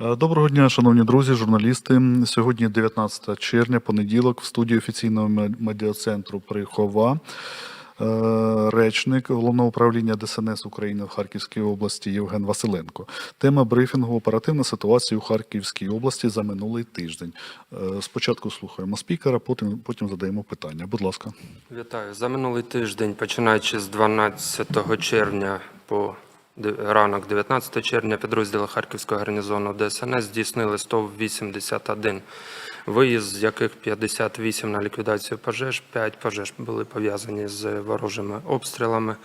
Е, Доброго дня, шановні друзі, журналісти. Сьогодні 19 червня, понеділок, в студії офіційного ме- медіацентру Прихова. е, Речник головного управління ДСНС України в Харківській області Євген Василенко. Тема брифінгу оперативна ситуація у Харківській області за минулий тиждень. Е, Спочатку слухаємо спікера, потім, потім задаємо питання. Будь ласка. Вітаю. За минулий тиждень, починаючи з 12 червня по ранок 19 червня, підрозділи Харківського гарнізону ДСНС здійснили 181 виїзд, з яких 58 на ліквідацію пожеж, 5 пожеж були пов'язані з ворожими обстрілами.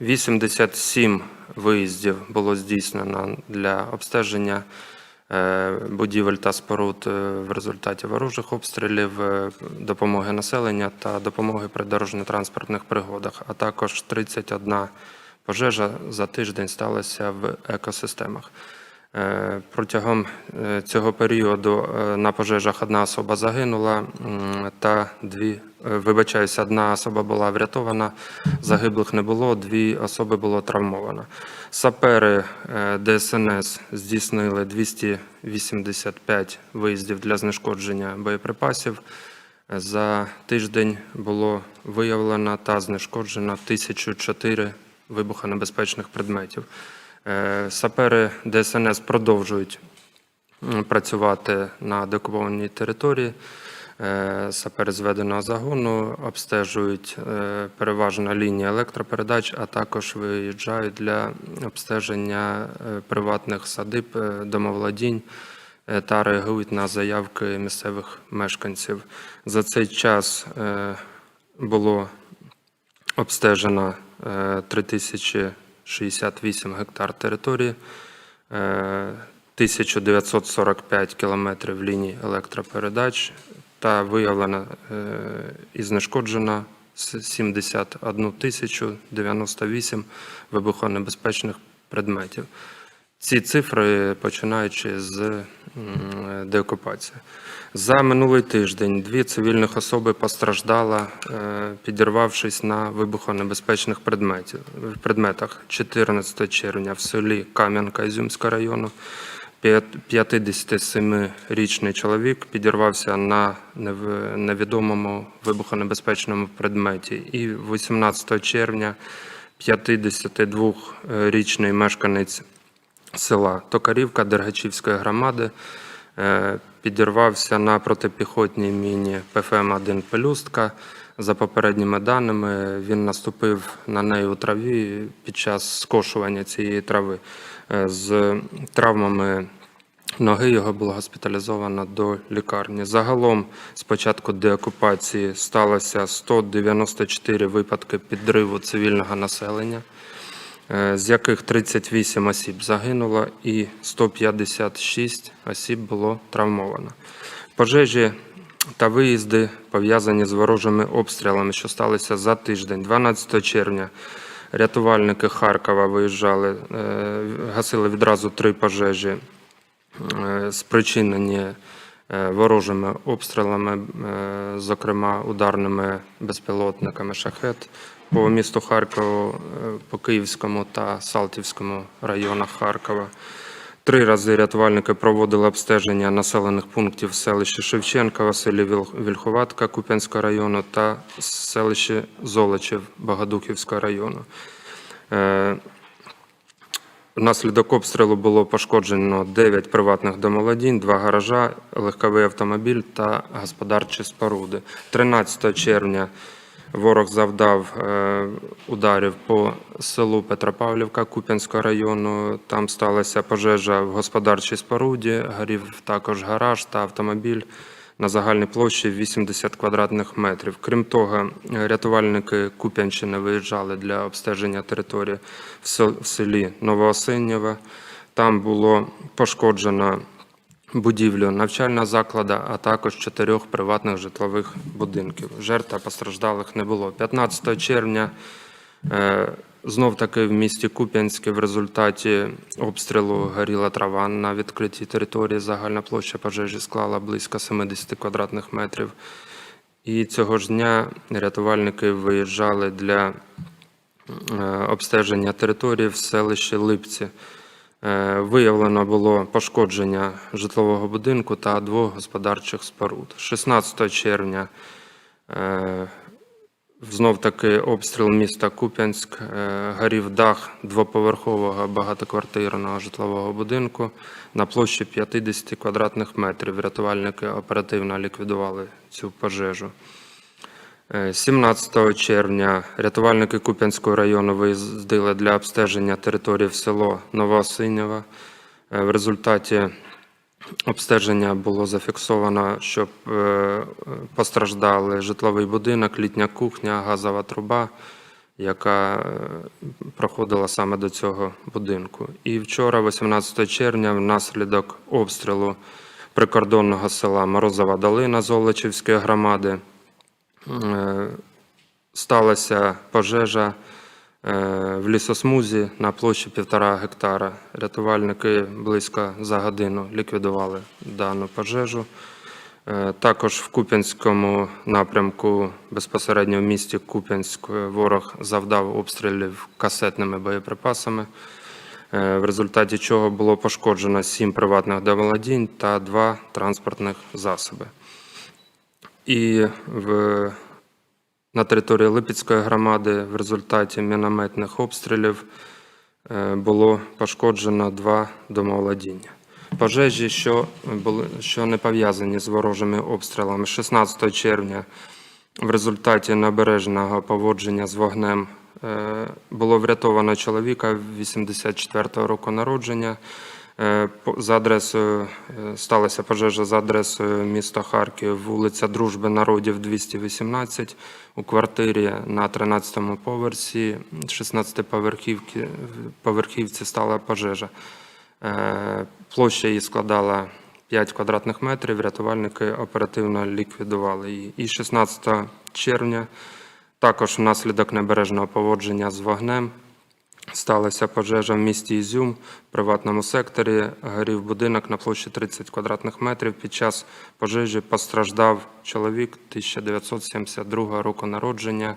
87 виїздів було здійснено для обстеження е, будівель та споруд е, в результаті ворожих обстрілів, е, допомоги населення та допомоги при дорожньо-транспортних пригодах, а також 31 пожежа за тиждень сталася в екосистемах. Е, Протягом е, цього періоду е, на пожежах одна особа загинула, та дві, вибачаюся, одна особа була врятована, загиблих не було, дві особи було травмовано. Сапери ДСНС здійснили 285 виїздів для знешкодження боєприпасів. За тиждень було виявлено та знешкоджено 1004 вибухонебезпечних предметів. Е, Сапери ДСНС продовжують працювати на деокупованій території. Е, Сапери зведеного загону обстежують е, переважно лінії електропередач, а також виїжджають для обстеження приватних садиб, домовладінь та реагують на заявки місцевих мешканців. За цей час було обстежено 3068 гектар території, е, 1945 кілометрів ліній електропередач та виявлено е, і знешкоджено 71 тисячу 98 вибухонебезпечних предметів. Ці цифри починаючи з м, деокупації. За минулий тиждень дві цивільних особи постраждала, е, підірвавшись на вибухонебезпечних предметах 14 червня в селі Кам'янка Ізюмського району. 57-річний чоловік підірвався на невідомому вибухонебезпечному предметі. І 18 червня 52-річний мешканець села Токарівка Дергачівської громади е, підірвався на протипіхотній міні ПФМ-1 Пелюстка. За попередніми даними, він наступив на неї у траві під час скошування цієї трави. Е, З травмами ноги його було госпіталізовано до лікарні. Загалом з початку деокупації сталося 194 випадки підриву цивільного населення з яких 38 осіб загинуло і 156 осіб було травмовано. Пожежі та виїзди пов'язані з ворожими обстрілами, що сталися за тиждень, 12 червня. Рятувальники Харкова виїжджали, е, гасили відразу три пожежі, е, спричинені е, ворожими обстрілами, е, зокрема ударними безпілотниками шахет по місту Харкову, е, по Київському та Салтівському районах Харкова. Три рази рятувальники проводили обстеження населених пунктів селищі Шевченка, селі Вільховатка Куп'янського району та селищі Золочів Богодухівського району. Внаслідок обстрілу було пошкоджено 9 приватних домолодінь, 2 гаража, легковий автомобіль та господарчі споруди. 13 червня ворог завдав е, ударів по селу Петропавлівка Куп'янського району. Там сталася пожежа в господарчій споруді, горів також гараж та автомобіль на загальній площі 80 квадратних метрів. Крім того, рятувальники Куп'янщини виїжджали для обстеження території в селі Новоосиннєве. Там було пошкоджено будівлю навчального закладу, а також чотирьох приватних житлових будинків. Жертв та постраждалих не було. 15 червня е, знов таки в місті Куп'янське в результаті обстрілу горіла трава на відкритій території. Загальна площа пожежі склала близько 70 квадратних метрів. І цього ж дня рятувальники виїжджали для е, обстеження території в селищі Липці. Е, Виявлено було пошкодження житлового будинку та двох господарчих споруд. 16 червня е, знов таки обстріл міста Куп'янськ. Е, Горів дах двоповерхового багатоквартирного житлового будинку на площі 50 квадратних метрів. Рятувальники оперативно ліквідували цю пожежу. Е, 17 червня рятувальники Куп'янського району виїздили для обстеження території в село Новоосинєво. Е, В результаті обстеження було зафіксовано, що е, постраждали житловий будинок, літня кухня, газова труба, яка е, проходила саме до цього будинку. І вчора, 18 червня, внаслідок обстрілу прикордонного села Морозова Долина Золочівської громади е, сталася пожежа в лісосмузі на площі півтора гектара. Рятувальники близько за годину ліквідували дану пожежу. Е, Також в Куп'янському напрямку, безпосередньо в місті Куп'янськ, е, ворог завдав обстрілів касетними боєприпасами, е, в результаті чого було пошкоджено сім приватних домолодінь та два транспортних засоби. І в на території Липецької громади в результаті мінометних обстрілів е, було пошкоджено два домоволодіння. Пожежі, що, були, що не пов'язані з ворожими обстрілами, 16 червня в результаті набережного поводження з вогнем е, було врятовано чоловіка 84-го року народження. Е, За адресою е, сталася пожежа за адресою міста Харків, вулиця Дружби народів 218 у квартирі на 13-му поверсі 16-поверхівки поверхівці стала пожежа. Е, Площа її складала 5 квадратних метрів. Рятувальники оперативно ліквідували її. І 16 червня також внаслідок небережного поводження з вогнем Сталася пожежа в місті Ізюм в приватному секторі. Горів будинок на площі 30 квадратних метрів. Під час пожежі постраждав чоловік 1972 року народження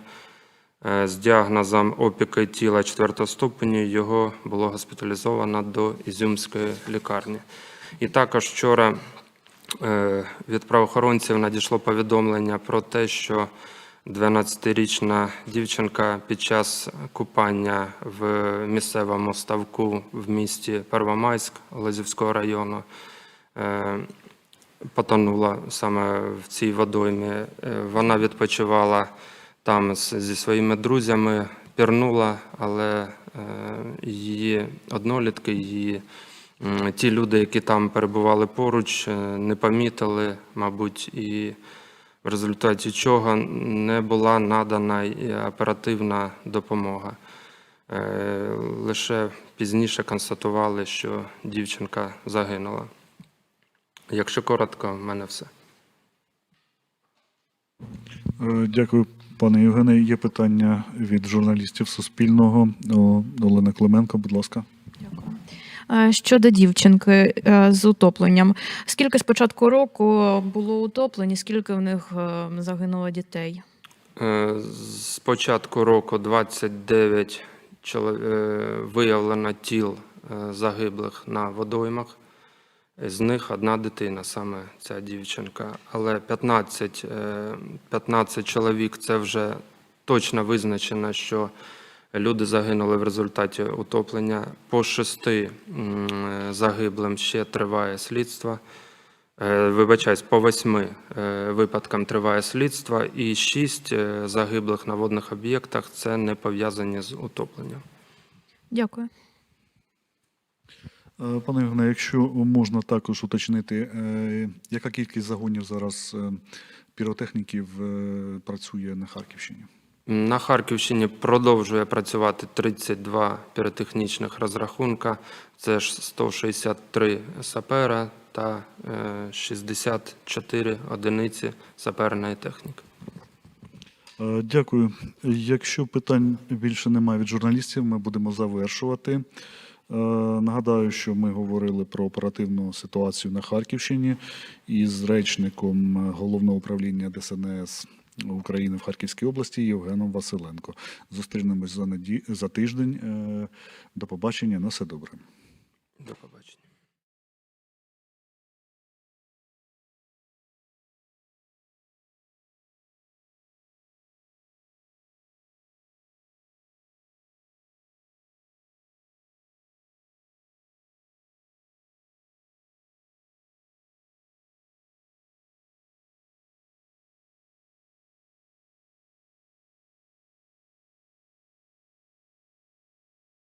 е, з діагнозом опіки тіла 4 ступеню. Його було госпіталізовано до Ізюмської лікарні. І також вчора е, від правоохоронців надійшло повідомлення про те, що 12-річна дівчинка під час купання в місцевому ставку в місті Первомайськ Лозівського району е, потонула саме в цій водоймі. Е, Вона відпочивала там зі своїми друзями, пірнула, але е, її однолітки, її ті люди, які там перебували поруч, не помітили, мабуть, і в результаті чого не була надана оперативна допомога. Е, Лише пізніше констатували, що дівчинка загинула. Якщо коротко, в мене все. Е, Дякую, пане Євгене. Є питання від журналістів Суспільного. Олена Клименко, будь ласка. Е, Щодо дівчинки е, з утопленням, скільки з початку року було утоплені, скільки в них е, загинуло дітей? З початку року 29 чоло- е, виявлено тіл загиблих на водоймах. З них одна дитина, саме ця дівчинка. Але 15, е, 15 чоловік це вже точно визначено, що люди загинули в результаті утоплення. По шести е, загиблим ще триває слідство. Е, Вибачаюсь, по восьми е, випадкам триває слідство, і шість загиблих на водних об'єктах це не пов'язані з утопленням. Дякую. Пане Євгене, якщо можна також уточнити, яка кількість загонів зараз піротехніків працює на Харківщині? На Харківщині продовжує працювати 32 піротехнічних розрахунка. Це ж 163 сапера та е, 64 одиниці саперної техніки. Е, Дякую. Якщо питань більше немає від журналістів, ми будемо завершувати. Е, Нагадаю, що ми говорили про оперативну ситуацію на Харківщині із речником е, головного управління ДСНС України в Харківській області Євгеном Василенко. Зустрінемось за, наді... за тиждень. Е, До побачення. На все добре. До побачення.